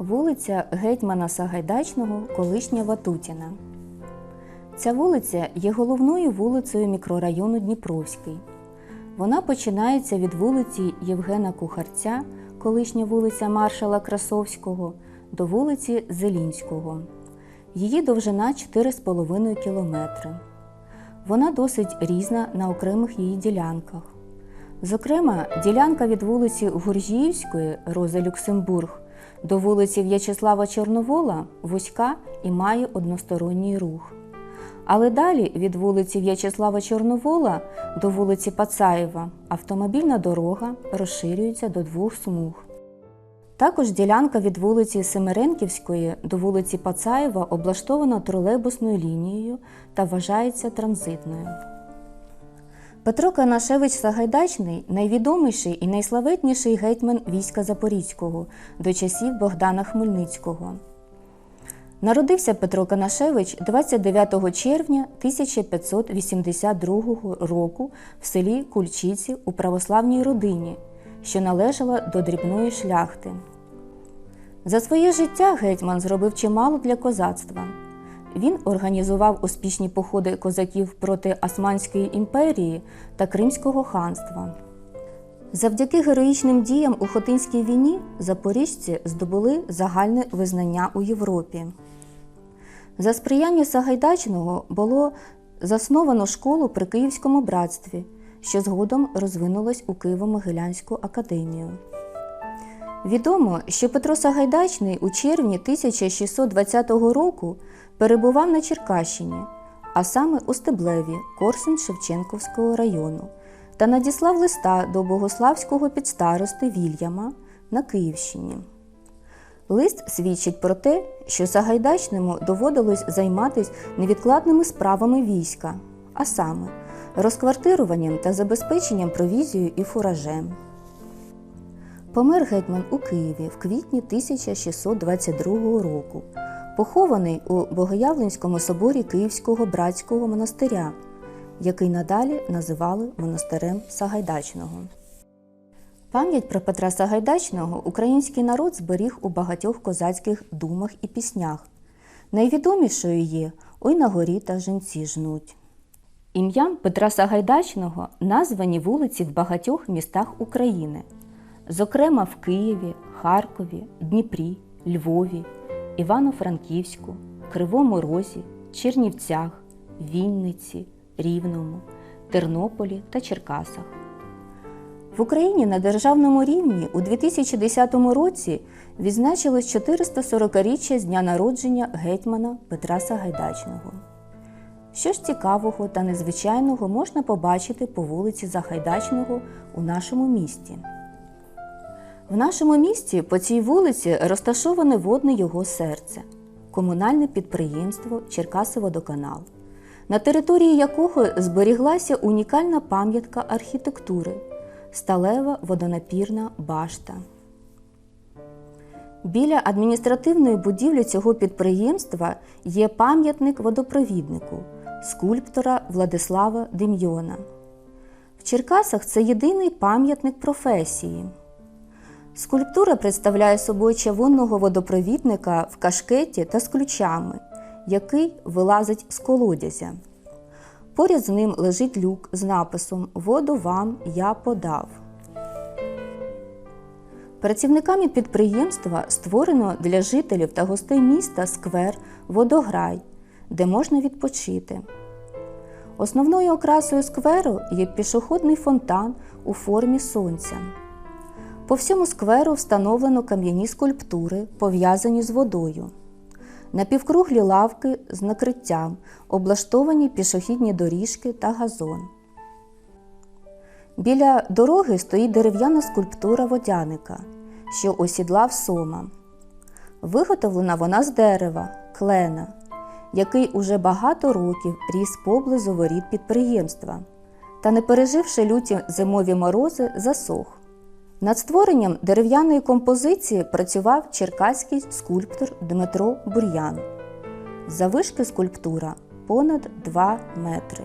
Вулиця Гетьмана Сагайдачного, колишня Ватутіна. Ця вулиця є головною вулицею мікрорайону Дніпровський. Вона починається від вулиці Євгена Кухарця, колишня вулиця Маршала Красовського, до вулиці Зелінського. Її довжина 4,5 кілометри. Вона досить різна на окремих її ділянках. Зокрема, ділянка від вулиці Гуржіївської Роза Люксембург до вулиці В'ячеслава Чорновола вузька і має односторонній рух. Але далі від вулиці В'ячеслава Чорновола до вулиці Пацаєва автомобільна дорога розширюється до двох смуг. Також ділянка від вулиці Семеренківської до вулиці Пацаєва облаштована тролейбусною лінією та вважається транзитною. Петро Канашевич Сагайдачний найвідоміший і найславетніший гетьман війська Запорізького до часів Богдана Хмельницького. Народився Петро Канашевич 29 червня 1582 року в селі Кульчиці у православній родині, що належала до дрібної шляхти. За своє життя гетьман зробив чимало для козацтва. Він організував успішні походи козаків проти Османської імперії та Кримського ханства. Завдяки героїчним діям у Хотинській війні запоріжці здобули загальне визнання у Європі. За сприяння Сагайдачного було засновано школу при Київському братстві, що згодом розвинулась у Києво-Могилянську академію. Відомо, що Петро Сагайдачний у червні 1620 року перебував на Черкащині, а саме у Стеблеві Корсунь Шевченківського району, та надіслав листа до богославського підстарости Вільяма на Київщині. Лист свідчить про те, що Сагайдачному доводилось займатися невідкладними справами війська, а саме розквартируванням та забезпеченням провізією і фуражем. Помер гетьман у Києві в квітні 1622 року, похований у Богоявленському соборі Київського братського монастиря, який надалі називали монастирем Сагайдачного. Пам'ять про Петра Сагайдачного український народ зберіг у багатьох козацьких думах і піснях. Найвідомішою є Ой на горі та жінці жнуть. Ім'ям Петра Сагайдачного названі вулиці в багатьох містах України, зокрема в Києві, Харкові, Дніпрі, Львові, Івано-Франківську, Кривому Розі, Чернівцях, Вінниці, Рівному, Тернополі та Черкасах. В Україні на державному рівні у 2010 році відзначилось 440-річчя з дня народження гетьмана Петра Сагайдачного. Що ж цікавого та незвичайного можна побачити по вулиці Загайдачного у нашому місті? В нашому місті по цій вулиці розташоване водне його серце комунальне підприємство Черкасиводоканал, на території якого зберіглася унікальна пам'ятка архітектури сталева водонапірна башта. Біля адміністративної будівлі цього підприємства є пам'ятник водопровіднику скульптора Владислава Дем'йона. В Черкасах це єдиний пам'ятник професії. Скульптура представляє собою чавунного водопровідника в кашкеті та з ключами, який вилазить з колодязя. Поряд з ним лежить люк з написом Воду вам я подав. Працівниками підприємства створено для жителів та гостей міста сквер Водограй, де можна відпочити. Основною окрасою скверу є пішохідний фонтан у формі сонця. По всьому скверу встановлено кам'яні скульптури, пов'язані з водою. Напівкруглі лавки з накриттям, облаштовані пішохідні доріжки та газон. Біля дороги стоїть дерев'яна скульптура водяника, що осідлав сома. Виготовлена вона з дерева, клена, який уже багато років ріс поблизу воріт підприємства, та, не переживши люті зимові морози, засох. Над створенням дерев'яної композиції працював черкаський скульптор Дмитро Бур'ян. Завишки скульптура понад 2 метри.